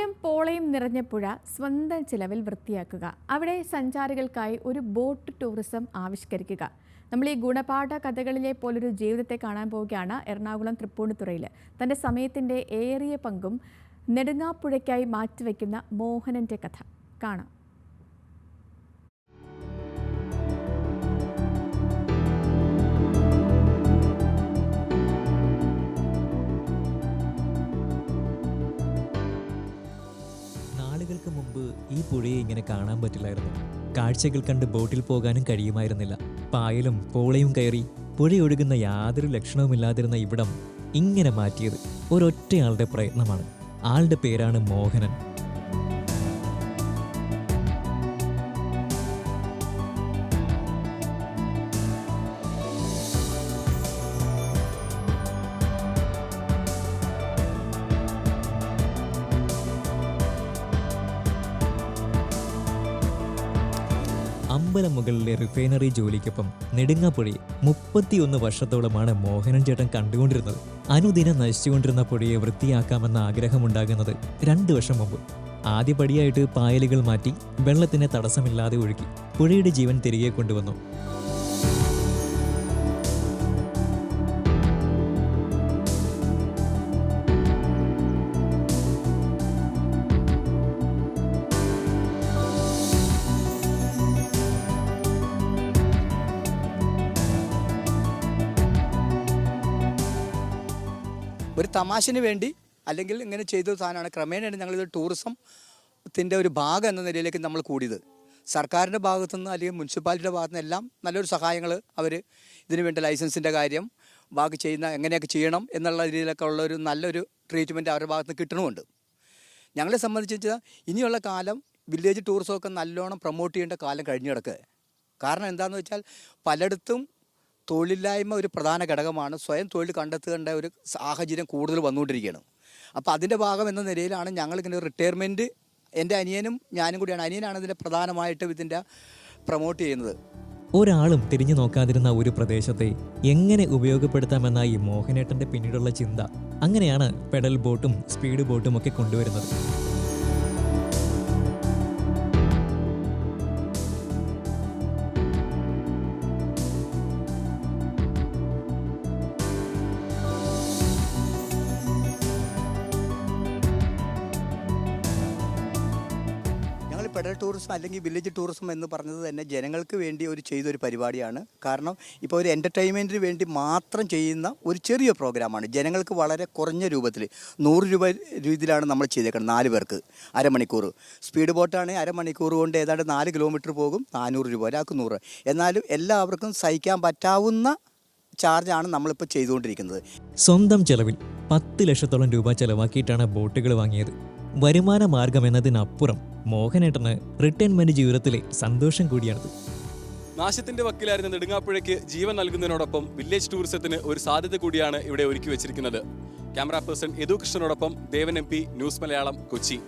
പായലും പോളയും നിറഞ്ഞ പുഴ സ്വന്തം ചിലവിൽ വൃത്തിയാക്കുക. അവിടെ സഞ്ചാരികൾക്കായി ഒരു ബോട്ട് ടൂറിസം ആവിഷ്കരിക്കുക. നമ്മൾ ഈ ഗുണപാഠ കഥകളിലെ പോലൊരു ജീവിതത്തെ കാണാൻ പോവുകയാണ് എറണാകുളം തൃപ്പൂണിത്തുറയിൽ തന്റെ സമയത്തിന്റെ ഏറിയ പങ്കും നെടുങ്ങാപ്പുഴയ്ക്കായി മാറ്റിവെക്കുന്ന മോഹനന്റെ കഥ. കാണാം. ഈ പുഴയെ ഇങ്ങനെ കാണാൻ പറ്റില്ലായിരുന്നു. കാഴ്ചകൾ കണ്ട് ബോട്ടിൽ പോകാനും കഴിയുമായിരുന്നില്ല. പായലും പോളയും കയറി പുഴയൊഴുകുന്ന യാതൊരു ലക്ഷണവുമില്ലാതിരുന്ന ഇവിടം ഇങ്ങനെ മാറ്റിയത് ഒരൊറ്റയാളുടെ പ്രയത്നമാണ്. ആളുടെ പേരാണ് മോഹനൻ. അമ്പലം മുകളിലെ റിഫൈനറി ജോലിക്കൊപ്പം നെടുങ്ങാപ്പുഴി മുപ്പത്തിയൊന്ന് വർഷത്തോളമാണ് മോഹനൻ ചേട്ടൻ കണ്ടുകൊണ്ടിരുന്നത്. അനുദിനം നശിച്ചുകൊണ്ടിരുന്ന പുഴയെ വൃത്തിയാക്കാമെന്ന ആഗ്രഹമുണ്ടാകുന്നത് രണ്ടു വർഷം മുമ്പ്. ആദ്യപടിയായിട്ട് പായലുകൾ മാറ്റി വെള്ളത്തിന് തടസ്സമില്ലാതെ ഒഴുക്കി പുഴയുടെ ജീവൻ തിരികെ കൊണ്ടുവന്നു. ഒരു തമാശന് വേണ്ടി അല്ലെങ്കിൽ ഇങ്ങനെ ചെയ്ത സാധനമാണ്. ക്രമേണയാണ് ഞങ്ങളിത് ടൂറിസത്തിന്റെ ഒരു ഭാഗം എന്ന നിലയിലേക്ക് നമ്മൾ കൂടിയത്. സർക്കാരിന്റെ ഭാഗത്തു നിന്ന് അല്ലെങ്കിൽ മുനിസിപ്പാലിറ്റിയുടെ ഭാഗത്തു നിന്ന് എല്ലാം നല്ലൊരു സഹായങ്ങൾ അവർ ഇതിനു വേണ്ട ലൈസൻസിന്റെ കാര്യം ബാക്കി ചെയ്യുന്ന എങ്ങനെയൊക്കെ ചെയ്യണം എന്നുള്ള രീതിയിലൊക്കെ ഉള്ള ഒരു നല്ലൊരു ട്രീറ്റ്മെന്റ് അവരുടെ ഭാഗത്ത് നിന്ന് കിട്ടണമുണ്ട്. ഞങ്ങളെ സംബന്ധിച്ച് വെച്ചാൽ ഇനിയുള്ള കാലം വില്ലേജ് ടൂറിസമൊക്കെ നല്ലോണം പ്രൊമോട്ട് ചെയ്യേണ്ട കാലം കഴിഞ്ഞു കിടക്കുക കാരണം എന്താണെന്ന് വെച്ചാൽ പലയിടത്തും തൊഴിലില്ലായ്മ ഒരു പ്രധാന ഘടകമാണ്. സ്വയം തൊഴിൽ കണ്ടെത്തേണ്ട ഒരു സാഹചര്യം കൂടുതൽ വന്നുകൊണ്ടിരിക്കുകയാണ്. അപ്പോൾ അതിന്റെ ഭാഗം എന്ന നിലയിലാണ് ഞങ്ങളിങ്ങനെ റിട്ടയർമെന്റ് എന്റെ അനിയനും ഞാനും കൂടിയാണ്. അനിയനാണ് ഇതിന്റെ പ്രധാനമായിട്ടും ഇതിന്റെ പ്രൊമോട്ട് ചെയ്യുന്നത്. ഒരാളും തിരിഞ്ഞു നോക്കാതിരുന്ന ഒരു പ്രദേശത്തെ എങ്ങനെ ഉപയോഗപ്പെടുത്താമെന്ന ഈ മോഹനേട്ടന്റെ പിന്നീടുള്ള ചിന്ത. അങ്ങനെയാണ് പെഡൽ ബോട്ടും സ്പീഡ് ബോട്ടും ഒക്കെ കൊണ്ടുവരുന്നത്. പെഡൽ ടൂറിസം അല്ലെങ്കിൽ വില്ലേജ് ടൂറിസം എന്ന് പറഞ്ഞത് തന്നെ ജനങ്ങൾക്ക് വേണ്ടി ഒരു ചെയ്തൊരു പരിപാടിയാണ്. കാരണം ഇപ്പോൾ ഒരു എന്റർടൈൻമെന്റിന് വേണ്ടി മാത്രം ചെയ്യുന്ന ഒരു ചെറിയ പ്രോഗ്രാമാണ്. ജനങ്ങൾക്ക് വളരെ കുറഞ്ഞ രൂപത്തിൽ നൂറ് രൂപ രീതിയിലാണ് നമ്മൾ ചെയ്തേക്കുന്നത് നാല് പേർക്ക് അരമണിക്കൂർ. സ്പീഡ് ബോട്ടാണെങ്കിൽ അരമണിക്കൂർ കൊണ്ട് ഏതാണ്ട് നാല് കിലോമീറ്റർ പോകും നാനൂറ് രൂപ ഒരാൾക്ക് നൂറ്. എന്നാലും എല്ലാവർക്കും സഹിക്കാൻ പറ്റാവുന്ന ചാർജാണ് നമ്മളിപ്പോൾ ചെയ്തുകൊണ്ടിരിക്കുന്നത്. സ്വന്തം ചെലവിൽ പത്ത് ലക്ഷത്തോളം രൂപ ചെലവാക്കിയിട്ടാണ് ബോട്ടുകൾ വാങ്ങിയത്. വരുമാന മാർഗം എന്നതിനപ്പുറം മോഹനേട്ടന് റിട്ടയർമെന്റ് ജീവിതത്തിലെ സന്തോഷം കൂടിയാണിത്. നാശത്തിന്റെ വക്കിലായിരുന്ന നെടുങ്ങാപ്പുഴയ്ക്ക് ജീവൻ നൽകുന്നതിനോടൊപ്പം വില്ലേജ് ടൂറിസത്തിന് ഒരു സാധ്യത കൂടിയാണ് ഇവിടെ ഒരുക്കി വെച്ചിരിക്കുന്നത്. ക്യാമറ പേഴ്സൺ യദു കൃഷ്ണനോടൊപ്പം ദേവൻ എം ന്യൂസ് മലയാളം കൊച്ചി.